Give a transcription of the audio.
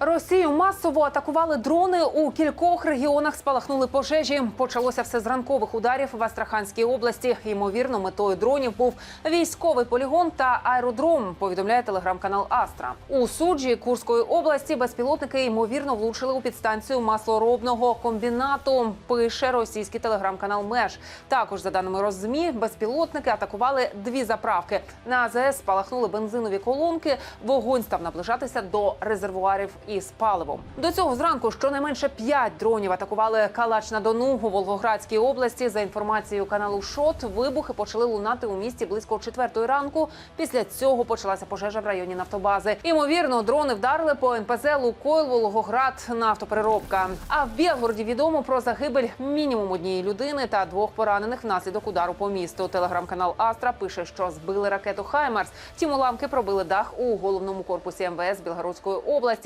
Росію масово атакували дрони у кількох регіонах. Спалахнули пожежі. Почалося все з ранкових ударів в Астраханській області. Ймовірно, метою дронів був військовий полігон та аеродром. Повідомляє телеграм-канал Астра. У суджі Курської області безпілотники ймовірно влучили у підстанцію маслоробного комбінату. Пише російський телеграм-канал Меж. Також за даними Роззмі, безпілотники атакували дві заправки. На АЗС спалахнули бензинові колонки. Вогонь став наближатися до резервуарів із паливом. До цього зранку щонайменше п'ять дронів атакували Калач на Дону у Волгоградській області. За інформацією каналу Шот, вибухи почали лунати у місті близько четвертої ранку. Після цього почалася пожежа в районі нафтобази. Імовірно, дрони вдарили по НПЗ Лукойл Волгоград нафтопереробка. А в Білгороді відомо про загибель мінімум однієї людини та двох поранених внаслідок удару по місту. Телеграм-канал Астра пише, що збили ракету Хаймарс. Втім, уламки пробили дах у головному корпусі МВС Білгородської області.